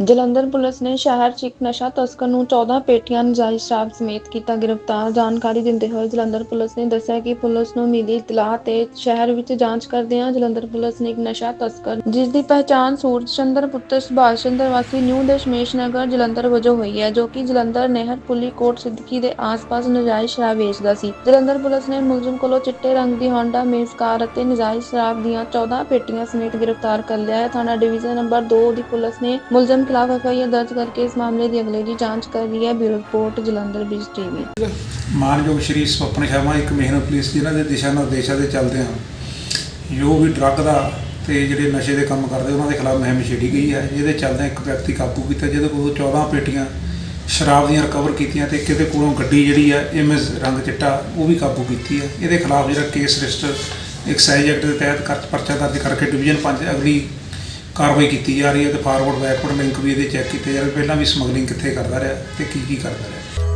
Jalandhar police ਨੇ ਸ਼ਹਿਰ 'ਚ ਇੱਕ ਨਸ਼ਾ ਤਸਕਰ ਨੂੰ 14 ਪੇਟੀਆਂ ਨਜਾਇਜ਼ ਸ਼ਰਾਬ ਸਮੇਤ ਕੀਤਾ ਗ੍ਰਿਫਤਾਰ। ਜਾਣਕਾਰੀ ਦਿੰਦੇ ਹੋਏ ਜਲੰਧਰ ਪੁਲਿਸ ਨੇ ਦੱਸਿਆ ਕਿ ਪੁਲਿਸ ਨੂੰ ਮਿਲੀ ਇਤਲਾਹ ਤੇ ਸ਼ਹਿਰ ਵਿੱਚ ਜਾਂਚ ਕਰਦੇ ਹਾਂ ਜਲੰਧਰ ਪੁਲਿਸ ਨੇ ਇੱਕ ਨਸ਼ਾ ਤਸਕਰ, ਜਿਸ ਦੀ ਪਹਿਚਾਣ ਸੂਰਜ ਚੰਦਰ ਪੁੱਤਰ ਸੁਭਾਸ਼ ਚੰਦਰ ਵਾਸੀ ਨਿਊ ਦਸ਼ਮੇਸ਼ ਨਗਰ ਜਲੰਧਰ ਵਜੋਂ ਹੋਈ ਹੈ, ਜੋ ਕਿ ਜਲੰਧਰ ਨਹਿਰ ਪੁਲੀ ਕੋਟ ਸਿੱਦਕੀ ਦੇ ਆਸ-ਪਾਸ ਨਜਾਇਜ਼ ਸ਼ਰਾਬ ਵੇਚਦਾ ਸੀ। ਜਲੰਧਰ ਪੁਲਿਸ ਨੇ ਮੁਲਜ਼ਮ ਕੋਲੋਂ ਚਿੱਟੇ ਰੰਗ ਦੀ ਹੋਂਡਾ ਮੇਜ਼ ਕਾਰ ਅਤੇ ਨਜਾਇਜ਼ ਸ਼ਰਾਬ ਦੀਆਂ 14 ਪੇਟੀਆਂ ਸਮੇਤ ਗ੍ਰਿਫਤਾਰ ਕਰ ਲਿਆ ਹੈ। ਥਾਣਾ ਡਿਵੀਜ਼ਨ ਨੰਬਰ 2 ਦੀ ਪੁਲਿਸ ਨੇ ਮੁਲਜ਼ਮ ਖਿਲਾਫ ਐਫਆਈਆਰ ਦਰਜ ਕਰਕੇ ਇਸ ਮਾਮਲੇ ਦੀ ਅਗਲੇਰੀ ਜਾਂਚ ਕਰ ਰਹੀ ਹੈ ਬਿਊਰੋ ਰਿਪੋਰਟ ਜਲੰਧਰ ਬਿਜ ਟੀਵੀ। ਮਾਨਯੋਗ ਸ਼੍ਰੀ ਸਵਪਨ ਸ਼ਰਮਾ, ਇੱਕ ਮਿਹਨਤ ਪੁਲਿਸ ਜਿਨ੍ਹਾਂ ਦੇ ਦਿਸ਼ਾ ਨਿਰਦੇਸ਼ਾਂ ਦੇ ਚੱਲਦੇ ਹਨ ਜੋ ਵੀ ਡਰੱਗ ਦਾ ਤੇ ਜਿਹੜੇ ਨਸ਼ੇ ਦੇ ਕੰਮ ਕਰਦੇ, ਉਹਨਾਂ ਦੇ ਖਿਲਾਫ ਮੁਹਿੰਮ ਛੇੜੀ ਗਈ ਹੈ। ਜਿਹਦੇ ਚੱਲਦੇ ਇੱਕ ਵਿਅਕਤੀ ਕਾਬੂ ਕੀਤਾ, ਜਿਹਦੇ ਕੋਲੋਂ 14 ਪੇਟੀਆਂ ਸ਼ਰਾਬ ਦੀਆਂ ਰਿਕਵਰ ਕੀਤੀਆਂ ਤੇ ਕਿਤੇ ਕੋਲੋਂ ਗੱਡੀ ਜਿਹੜੀ ਹੈ ਐਮਐਸ ਰੰਗ ਚਿੱਟਾ, ਉਹ ਵੀ ਕਾਬੂ ਕੀਤੀ ਹੈ। ਇਹਦੇ ਖਿਲਾਫ ਜਿਹੜਾ ਕੇਸ ਰਜਿਸਟਰ ਐਕਸਾਈਜ਼ ਐਕਟ ਦੇ ਤਹਿਤ ਕਰ ਪਰਚਾ ਦਰਜ ਕਰਕੇ ਡਿਵੀਜ਼ਨ 5 ਅਗਲੀ ਕਾਰਵਾਈ ਕੀਤੀ ਜਾ ਰਹੀ ਹੈ ਤੇ ਫਾਰਵਰਡ ਬੈਕਵਰਡ ਲਿੰਕ ਵੀ ਇਹਦੇ ਚੈੱਕ ਕੀਤੇ ਜਾ ਰਹੇ। ਪਹਿਲਾਂ ਵੀ ਸਮਗਲਿੰਗ ਕਿੱਥੇ ਕਰਦਾ ਰਿਹਾ ਤੇ ਕੀ ਕੀ ਕਰਦਾ ਰਿਹਾ।